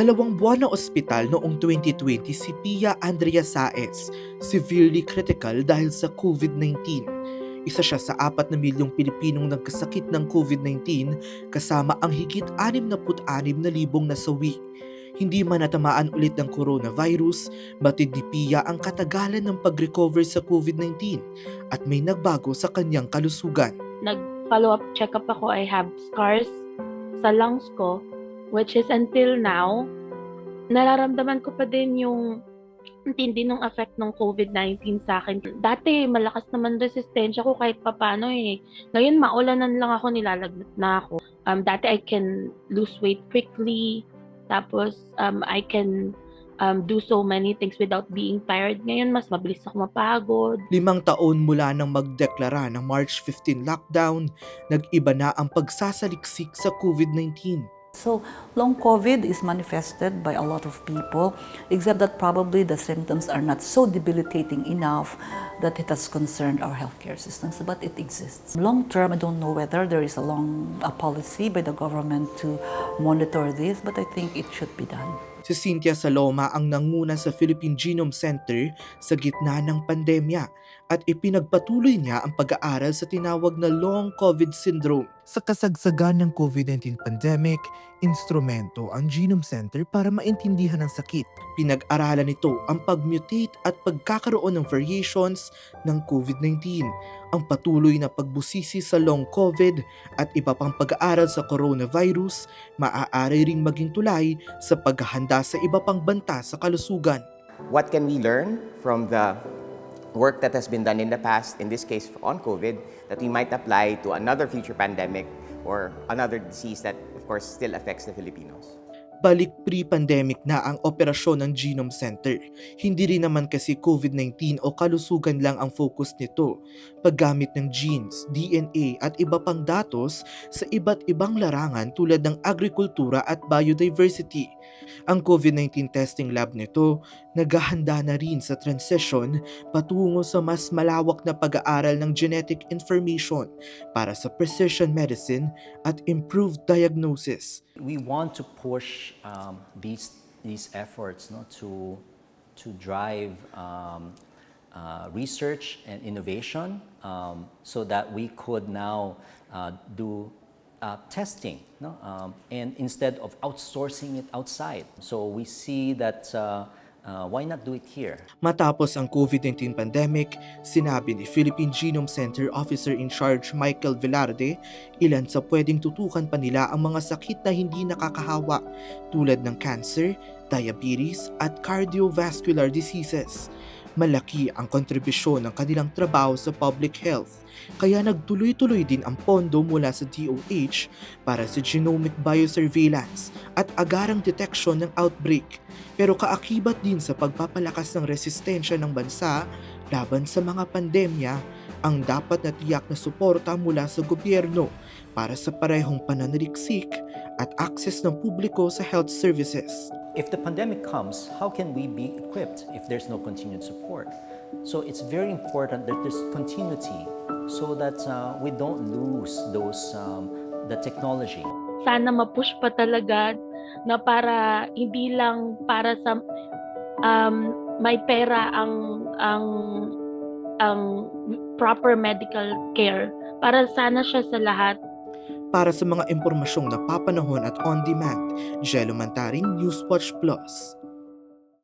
Dalawang buwan na ospital noong 2020 si Pia Andrea Saez, severely critical dahil sa COVID-19. Isa siya sa apat na milyong Pilipinong nagkasakit ng COVID-19 kasama ang higit 66 na libong nasawi. Hindi man natamaan ulit ng coronavirus, batid ni Pia ang katagalan ng pag-recover sa COVID-19 at may nagbago sa kanyang kalusugan. nag-follow up checkup ako, I have scars sa lungs ko, which is until now, nararamdaman ko pa din yung tindi ng effect ng COVID-19 sa akin. Dati, malakas naman resistensya ko kahit papano eh. Ngayon, maulanan lang ako, nilalagnat na ako. Um, dati, I can lose weight quickly. Tapos, um, I can um, do so many things without being tired. Ngayon, mas mabilis ako mapagod. Limang taon mula nang magdeklara ng March 15 lockdown, nag-iba na ang pagsasaliksik sa COVID-19. So, long COVID is manifested by a lot of people, except that probably the symptoms are not so debilitating enough that it has concerned our healthcare systems, but it exists. Long term, I don't know whether there is a long a policy by the government to monitor this, but I think it should be done. Si Cynthia Saloma ang nanguna sa Philippine Genome Center sa gitna ng pandemya at ipinagpatuloy niya ang pag-aaral sa tinawag na Long COVID Syndrome. Sa kasagsagan ng COVID-19 pandemic, instrumento ang Genome Center para maintindihan ang sakit. Pinag-aralan nito ang pag-mutate at pagkakaroon ng variations ng COVID-19, ang patuloy na pagbusisi sa long COVID at iba pang pag-aaral sa coronavirus, maaari ring maging tulay sa paghahanda sa iba pang banta sa kalusugan. What can we learn from the work that has been done in the past, in this case on COVID, that we might apply to another future pandemic or another disease that, of course, still affects the Filipinos? Balik pre-pandemic na ang operasyon ng Genome Center. Hindi rin naman kasi COVID-19 o kalusugan lang ang focus nito. Paggamit ng genes, DNA at iba pang datos sa iba't ibang larangan tulad ng agrikultura at biodiversity. Ang COVID-19 testing lab nito naghahanda na rin sa transition patungo sa mas malawak na pag-aaral ng genetic information para sa precision medicine at improved diagnosis. we want to push um, these these efforts no, to to drive um, uh, research and innovation um, so that we could now uh, do uh, testing no? um, and instead of outsourcing it outside so we see that uh, uh, why not do it here Matapos ang COVID-19 pandemic, sinabi ni Philippine Genome Center Officer in Charge Michael Velarde, ilan sa pwedeng tutukan pa nila ang mga sakit na hindi nakakahawa tulad ng cancer, diabetes at cardiovascular diseases. Malaki ang kontribusyon ng kanilang trabaho sa public health, kaya nagtuloy-tuloy din ang pondo mula sa DOH para sa genomic biosurveillance at agarang detection ng outbreak. Pero kaakibat din sa pagpapalakas ng resistensya ng bansa laban sa mga pandemya ang dapat na tiyak na suporta mula sa gobyerno para sa parehong pananaliksik at access ng publiko sa health services. if the pandemic comes, how can we be equipped if there's no continued support? So it's very important that there's continuity so that uh, we don't lose those um, the technology. sana ma-push pa talaga na para hindi lang para sa um, may pera ang ang ang proper medical care para sana siya sa lahat Para sa mga impormasyong napapanahon at on-demand, Jello Mantaring Newswatch Plus.